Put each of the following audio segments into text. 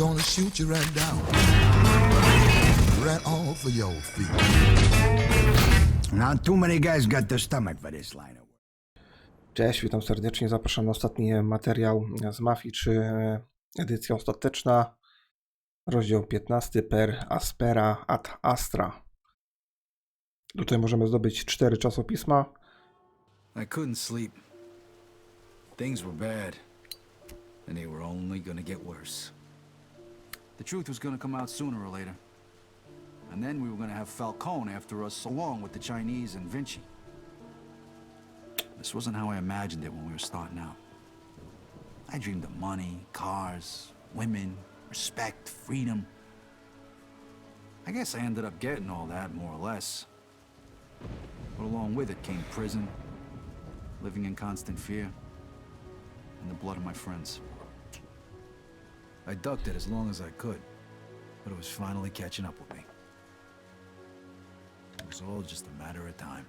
gonna shoot you right down. Right off of your feet. Not too many guys got the stomach for this line of work. Cześć, witam serdecznie. Zapraszam na ostatni materiał z Mafii 3, edycja ostateczna, rozdział 15 per Aspera ad Astra. Tutaj możemy zdobyć cztery czasopisma. I couldn't sleep. Things were bad, and they were only gonna get worse. The truth was gonna come out sooner or later. And then we were gonna have Falcone after us, along with the Chinese and Vinci. This wasn't how I imagined it when we were starting out. I dreamed of money, cars, women, respect, freedom. I guess I ended up getting all that, more or less. But along with it came prison, living in constant fear, and the blood of my friends. I ducked it as long as I could, but it was finally catching up with me. It was all just a matter of time.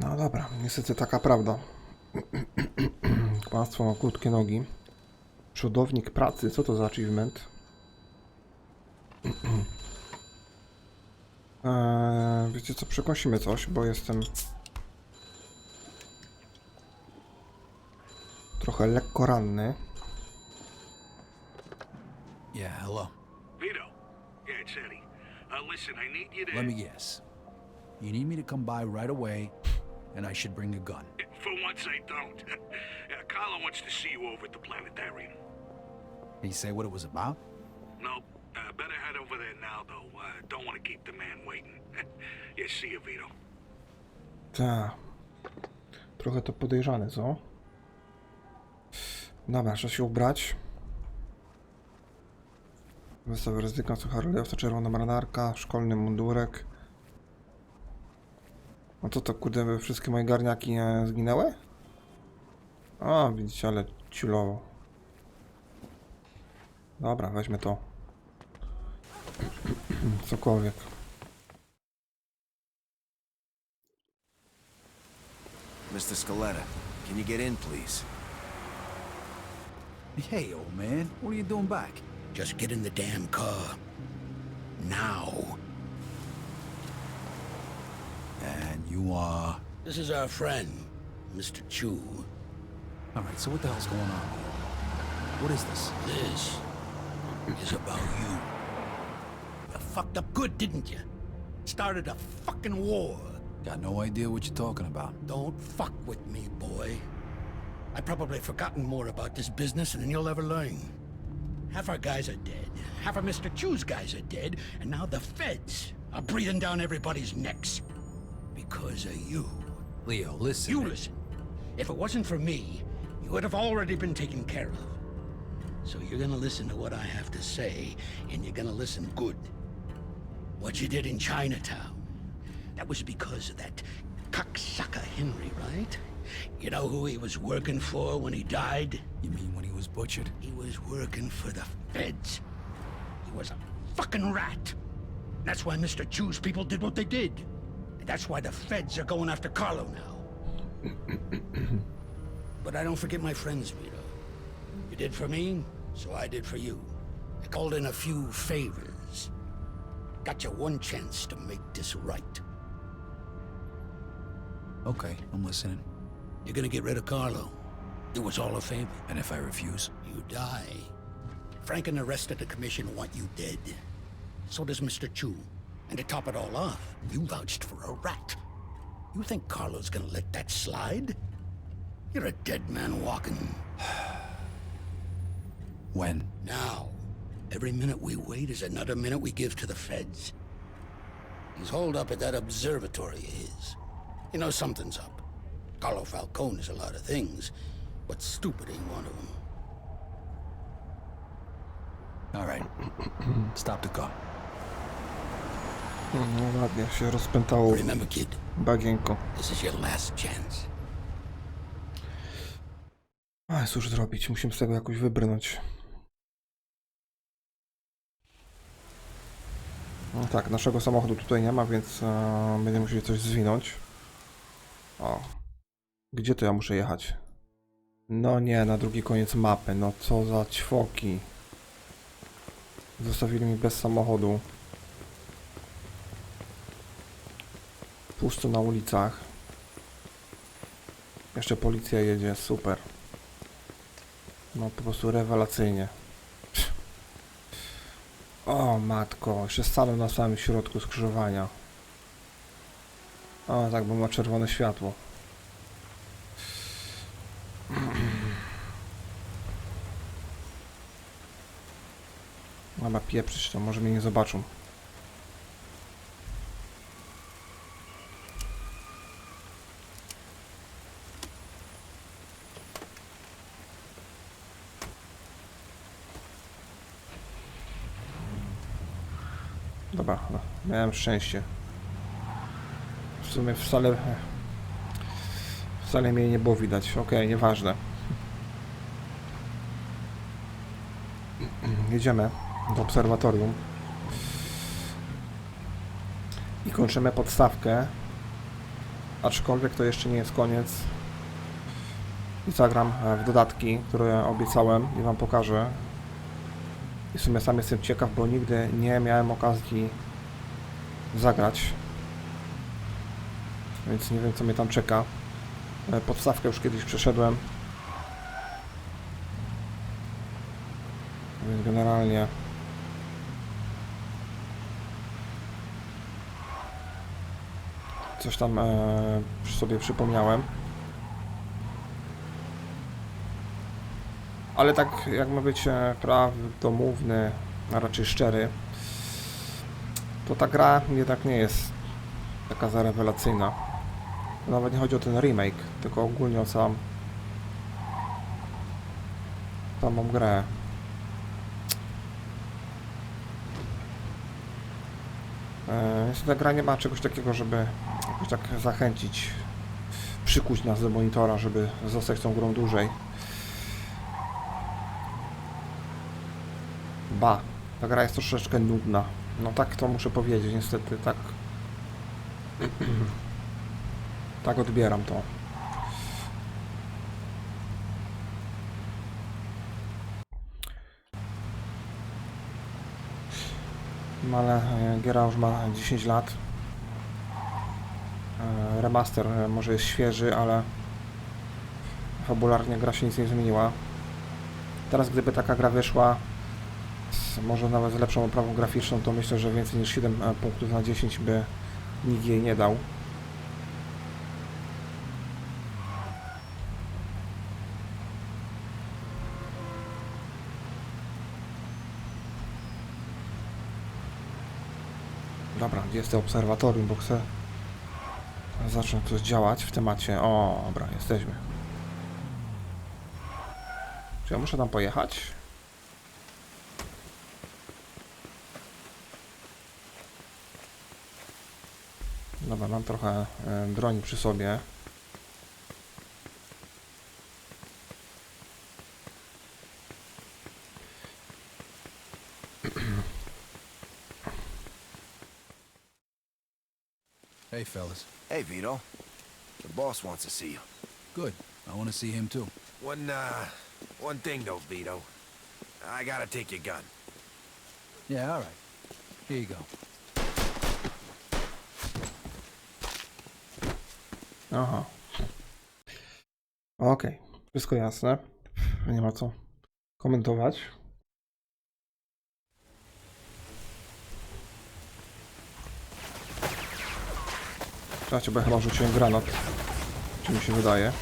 No dobra, niestety taka prawda. Kłamstwo ma krótkie nogi. Przodownik pracy, co to za achievement? Eee, wiecie co, przekąsimy coś, bo jestem trochę lekko ranny. Yeah, hello. Vito. Yeah, it's Eddie. Uh, listen, I need you to. Let me guess. You need me to come by right away, and I should bring a gun. For once, I don't. yeah, Carlo wants to see you over at the planetarium. Can you say what it was about? No, uh, better head over there now, though. Uh, don't want to keep the man waiting. yeah, see you, Vito. Ta. Trochę to podejrzane, co? Dobra, trzeba się ubrać. Wystawa ryzyka, sucha reliefta, czerwona marynarka, szkolny mundurek. No to to kurde, wszystkie moje garniaki zginęły? A, widzicie, ale ciulowo. Dobra, weźmy to. Cokolwiek. Mr. Scaletta, can you get in, please? Hey, old man, what are you doing back? Just get in the damn car. Now. And you are. This is our friend, Mr. Chu. All right, so what the hell's going on here? What is this? This is about you. You fucked up good, didn't you? Started a fucking war. Got no idea what you're talking about. Don't fuck with me, boy. I've probably forgotten more about this business than you'll ever learn. Half our guys are dead. Half of Mr. Chu's guys are dead. And now the feds are breathing down everybody's necks. Because of you. Leo, listen. You listen. If it wasn't for me, you would have already been taken care of. So you're gonna listen to what I have to say, and you're gonna listen good. What you did in Chinatown, that was because of that cocksucker Henry, right? You know who he was working for when he died? You mean when he was butchered? He was working for the feds. He was a fucking rat. That's why Mr. Chu's people did what they did. And that's why the feds are going after Carlo now. but I don't forget my friends, Vito. You did for me, so I did for you. I called in a few favors. Got you one chance to make this right. Okay, I'm listening. You're gonna get rid of Carlo. Do us all a favor. And if I refuse? You die. Frank and the rest of the commission want you dead. So does Mr. Chu. And to top it all off, you vouched for a rat. You think Carlo's gonna let that slide? You're a dead man walking. When? Now, every minute we wait is another minute we give to the feds. He's holed up at that observatory of his. You know something's up. Carlo Falcone is a lot of things, but stupid ain't one of them. All right. Stop the car. No ładnie się rozpętało Remember, kid, bagienko. this is your last chance. A cóż zrobić, musimy z tego jakoś wybrnąć. No tak, naszego samochodu tutaj nie ma, więc e, będziemy musieli coś zwinąć. O. Gdzie to ja muszę jechać? No nie, na drugi koniec mapy. No co za ćwoki. Zostawili mi bez samochodu. Pusto na ulicach. Jeszcze policja jedzie, super. No po prostu rewelacyjnie. O matko, jeszcze stanął na samym środku skrzyżowania. O tak, bo ma czerwone światło. Mama pieprzyć to, może mnie nie zobaczą. Dobra, no, miałem szczęście. W sumie wcale... Wcale mnie nie było widać. Okej, nieważne. Jedziemy do obserwatorium. I kończymy podstawkę. Aczkolwiek to jeszcze nie jest koniec. I zagram e, w dodatki, które obiecałem i wam pokażę. I w sumie sam jestem ciekaw, bo nigdy nie miałem okazji zagrać. Więc nie wiem co mnie tam czeka. E, Podstawkę już kiedyś przeszedłem. Więc generalnie coś tam e, sobie przypomniałem. Ale tak jak ma być e, prawdomówny, a raczej szczery, to ta gra jednak nie jest taka za rewelacyjna. Nawet nie chodzi o ten remake, tylko ogólnie o sam samą grę. E, Więc ta gra nie ma czegoś takiego, żeby jakoś tak zachęcić, przykuć nas do monitora, żeby zostać tą grą dłużej. Ba, ta gra jest troszeczkę nudna. No tak to muszę powiedzieć, niestety tak. tak odbieram to. No ale e, giera już ma 10 lat. E, Remaster e, może jest świeży, ale fabularnie gra się nic nie zmieniła. Teraz gdyby taka gra wyszła, może nawet z lepszą oprawą graficzną, to myślę, że więcej niż 7 e, punktów na 10 by nikt jej nie dał. Dobra, gdzie jest to obserwatorium, bo chcę zacząć coś działać w temacie. O, dobra, jesteśmy. Czy ja muszę tam pojechać? Dobra, mam trochę e, broni przy sobie. Hey, fellas. Hey, Vito. The boss wants to see you. Good. I want to see him too. One, uh, one thing though, Vito. I gotta take your gun. Yeah, all right. Here you go. Aha. Okej, wszystko jasne. Nie ma co komentować. Czekajcie, bo ja chyba rzuciłem granat. Czy mi się wydaje.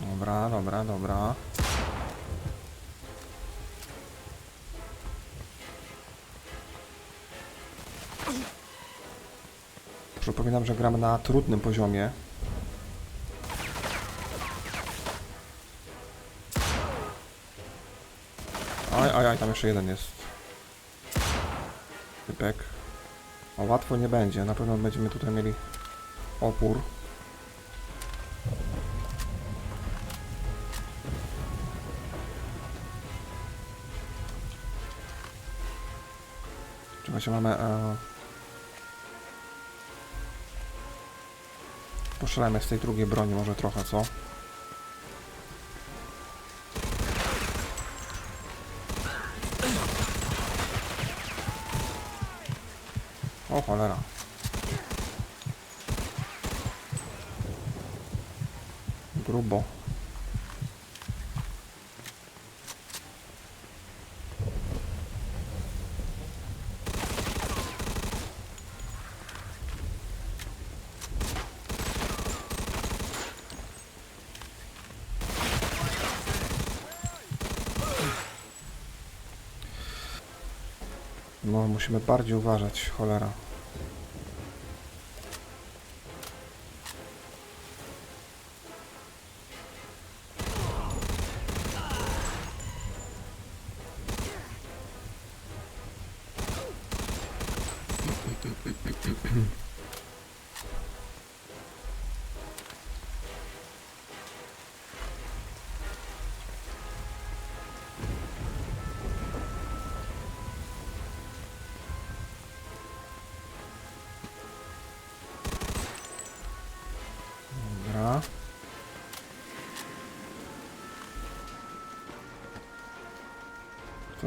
Dobra, dobra, dobra. Przypominam, że gramy na trudnym poziomie. Aj, aj, aj, tam jeszcze jeden jest. Typek. O, łatwo nie będzie. Na pewno będziemy tutaj mieli opór. Słuchajcie, mamy... E... Poszalemy z tej drugiej broni może trochę, co? Cholera. Grubo. No, musimy bardziej uważać, cholera.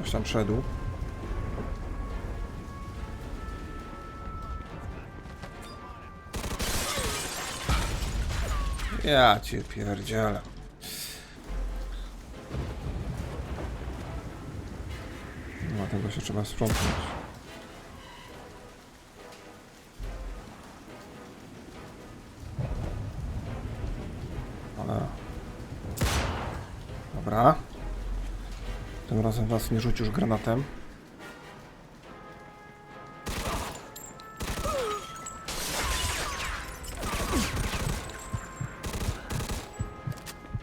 Ktoś tam szedł. Ja cię pierdzielę. Dlatego się trzeba sprzątnąć. Razem was nie rzucił już granatem.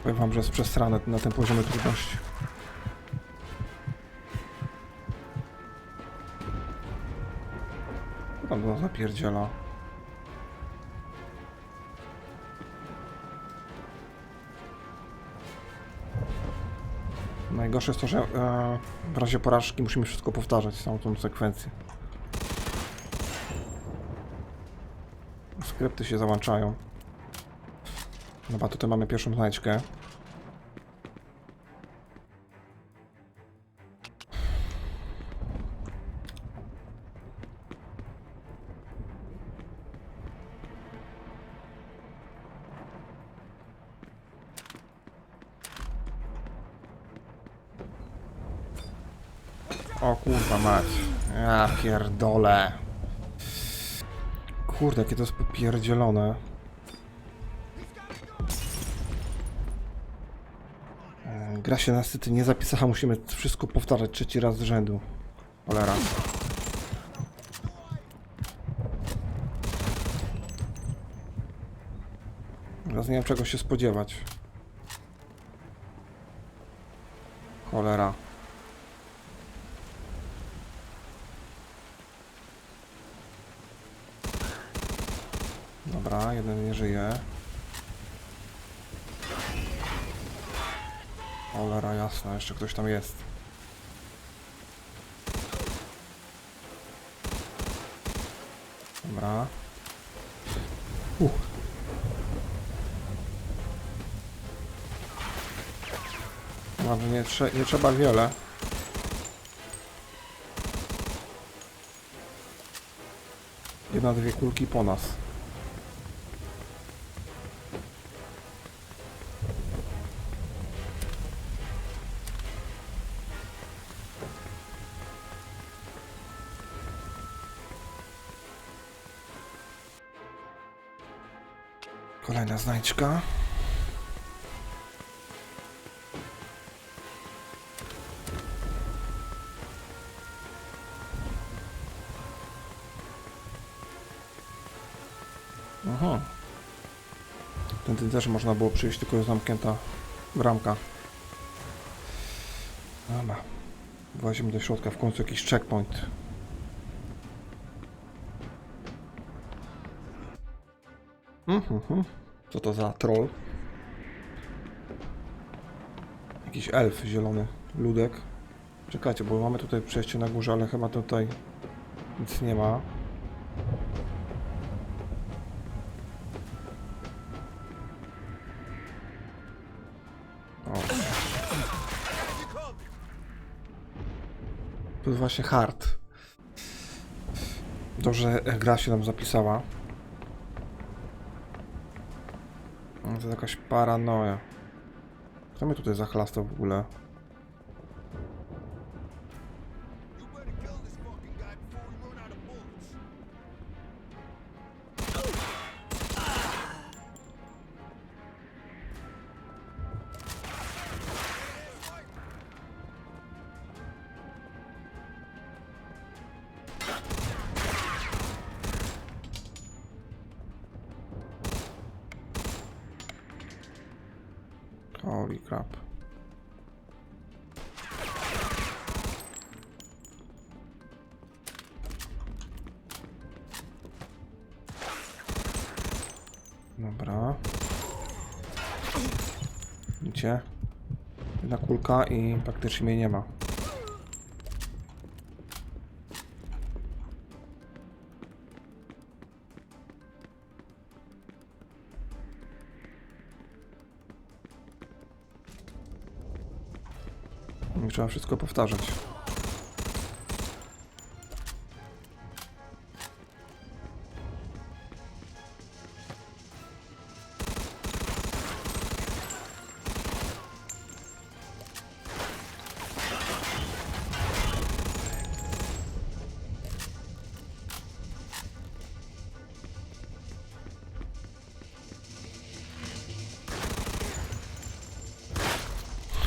Powiem wam, że jest przesrane na tym poziomie trudności. Tam to zapierdziela? Najgorsze jest to, że e, w razie porażki musimy wszystko powtarzać, całą tą sekwencję. Skrypty się załączają. Dobra, tutaj mamy pierwszą znajdźkę. O kurwa mać. Ja pierdolę. Kurde, jakie to jest popierdzielone. E, Gra się niestety nie zapisała, musimy wszystko powtarzać trzeci raz z rzędu. Cholera. Teraz nie wiem czego się spodziewać. Cholera. Dobra, jeden nie żyje. Cholera jasna, jeszcze ktoś tam jest. Dobra. Uh. Może nie, nie trzeba wiele. Jedna, dwie kulki po nas. Znajdźka. Aha. Tędy też można było przyjść, tylko jest zamknięta bramka. Dobra. Włazimy do środka, w końcu jakiś checkpoint. Mhm. Co to za troll? Jakiś elf zielony, ludek. Czekajcie, bo mamy tutaj przejście na górze, ale chyba tutaj Nic nie ma. To jest właśnie hard. Dobrze, gra się nam zapisała. No, To jest jakaś paranoja. Kto mnie tutaj zachlastał w ogóle? Dobra. Widzicie? Jedna kulka i praktycznie mnie nie ma. Trzeba wszystko powtarzać.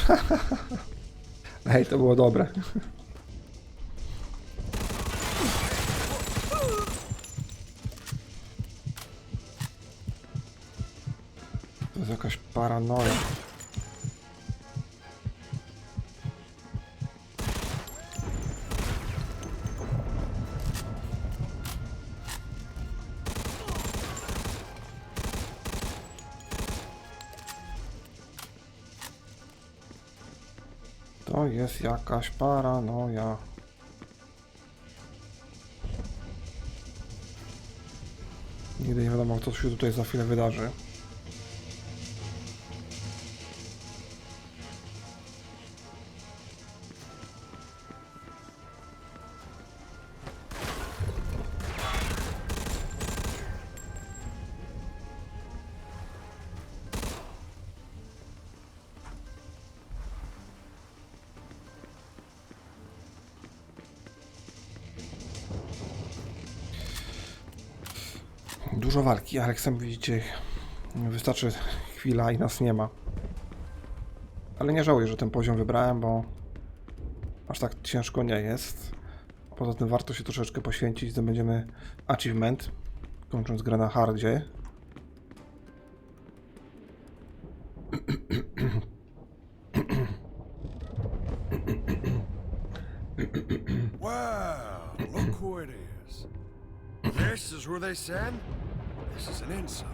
Ej, to było dobre. To jest jakaś paranoja. Jest jakaś paranoja. Nigdy nie wiadomo, co się tutaj za chwilę wydarzy. Dużo walki, ale jak sami widzicie, wystarczy chwila i nas nie ma. Ale nie żałuję, że ten poziom wybrałem, bo aż tak ciężko nie jest. Poza tym warto się troszeczkę poświęcić, zdobędziemy achievement, kończąc grę na hardzie. Look who it is. This is who they send? This is an insult.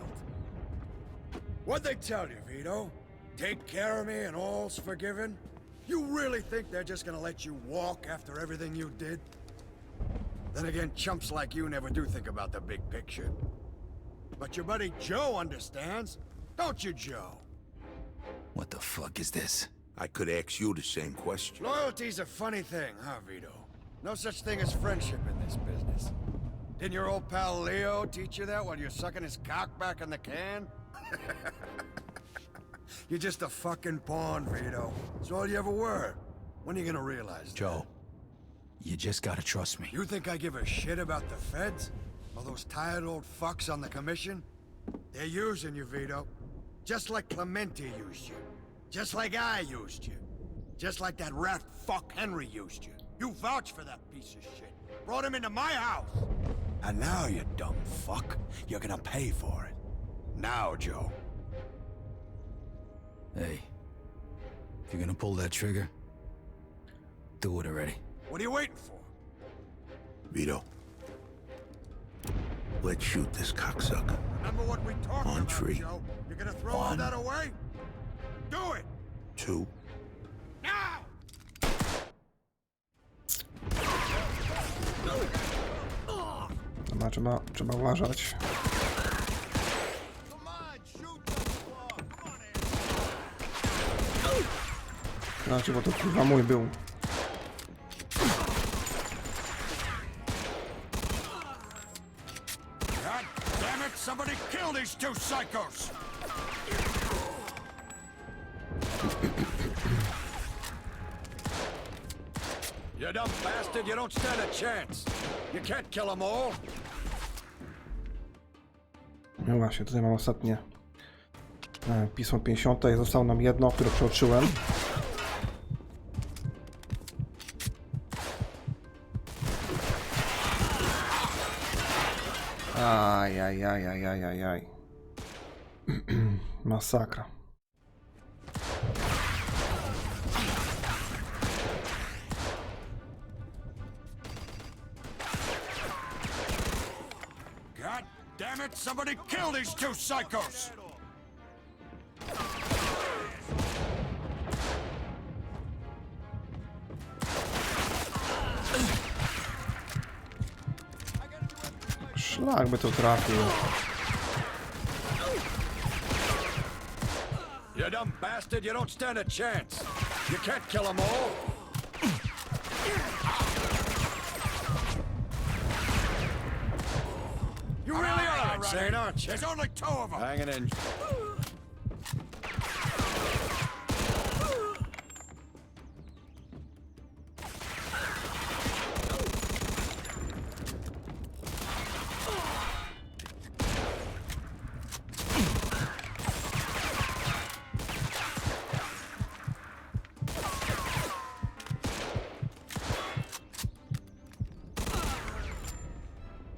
What'd they tell you, Vito? Take care of me and all's forgiven? You really think they're just gonna let you walk after everything you did? Then again, chumps like you never do think about the big picture. But your buddy Joe understands. Don't you, Joe? What the fuck is this? I could ask you the same question. Loyalty's a funny thing, huh, Vito? No such thing as friendship in this business. Didn't your old pal Leo teach you that while you're sucking his cock back in the can? you're just a fucking pawn, Vito. That's all you ever were. When are you gonna realize that? Joe, you just gotta trust me. You think I give a shit about the feds? All those tired old fucks on the commission? They're using you, Vito. Just like Clemente used you. Just like I used you. Just like that rat fuck Henry used you. You vouched for that piece of shit. Brought him into my house. And now, you dumb fuck, you're gonna pay for it. Now, Joe. Hey, if you're gonna pull that trigger, do it already. What are you waiting for? Vito. Let's shoot this cocksucker. Remember what we talked On about, tree. Joe? You're gonna throw all One. that away? Do it! Two. Now! A, trzeba, trzeba uważać. Znaczy, bo to chyba mój był. You bastard! You don't stand a chance. You can't kill them all. No właśnie, tutaj mam ostatnie e, pismo 50. i Zostało nam jedno, które przeoczyłem. Ajajajajajajaj. Masakra. Damn it! Somebody kill these two psychos! Szlak by to trafił. You dumb bastard! You don't stand a chance. You can't kill them all. Aren't you? There's only two of them. Hanging in.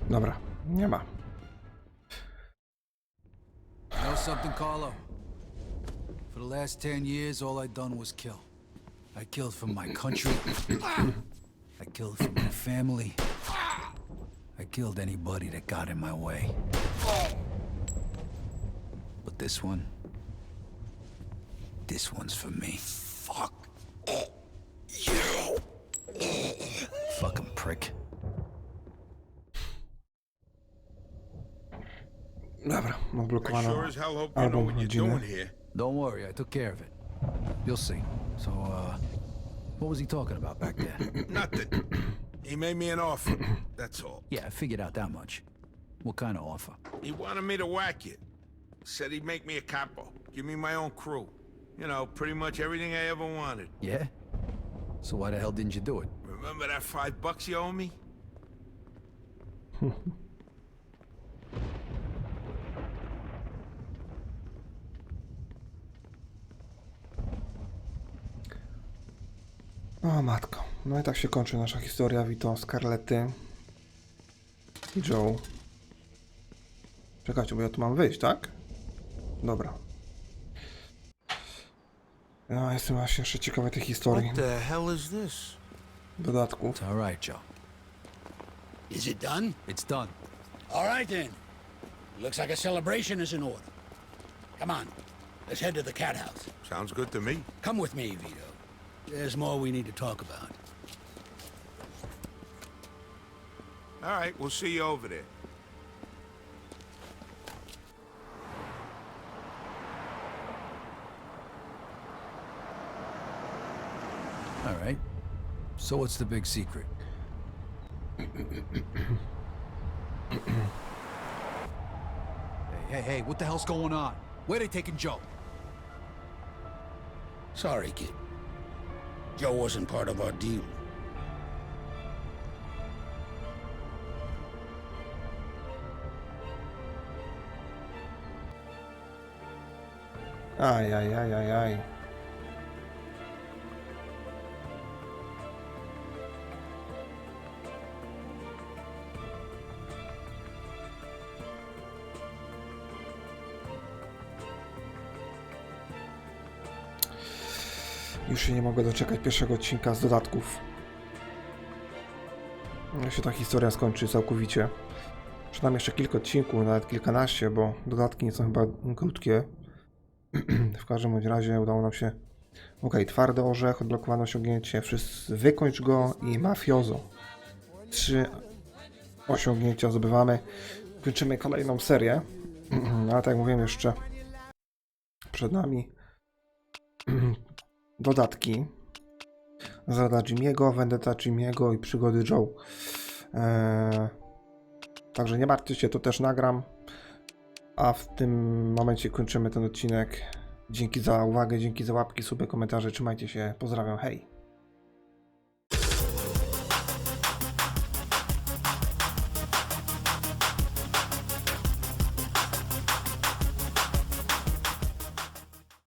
Dobra, nie ma. Something, Carlo? For the last ten years, all I done was kill. I killed for my country. I killed for my family. I killed anybody that got in my way. But this one, this one's for me. Dobra, I odblokowano sure as hell hope you know album rodziny. Don't worry, I took care of it. You'll see. So, uh, what was he talking about back there? Nothing. He made me an offer. That's all. yeah, I figured out that much. What kind of offer? He wanted me to whack it. Said he'd make me a capo. Give me my own crew. You know, pretty much everything I ever wanted. Yeah? So why the hell didn't you do it? Remember that five bucks you owe me? O matko. No i tak się kończy nasza historia Vito Scarlety i Joe. Czekajcie, bo ja tu mam wyjść, tak? Dobra. Ja jestem właśnie jeszcze ciekawy tej historii. What the hell is this? Dodatków. It's all right, Joe. Is it done? It's done. All right then. Looks like a celebration is in order. Come on, let's head to the cat house. Sounds good to me. Come with me, Vito. There's more we need to talk about. All right, we'll see you over there. All right. So what's the big secret? hey, hey, hey, what the hell's going on? Where they taking Joe? Sorry, kid. Joe wasn't part of our deal. Aj, aj, aj, aj, aj. Już się nie mogę doczekać pierwszego odcinka z dodatków. Jak się ta historia skończy całkowicie. Przynajmniej jeszcze kilka odcinków, nawet kilkanaście, bo dodatki nie są chyba krótkie. w każdym razie udało nam się. Ok, twardy orzech, odblokowano osiągnięcie, wszyscy wykończ go i mafiozo. Trzy osiągnięcia zdobywamy. Kończymy kolejną serię. Ale tak jak mówiłem jeszcze przed nami dodatki. Zada Jimmy'ego, Vendetta Jimmy'ego i przygody Joe. Eee, także nie martwcie się, to też nagram. A w tym momencie kończymy ten odcinek. Dzięki za uwagę, dzięki za łapki, suby, komentarze. Trzymajcie się, pozdrawiam, hej!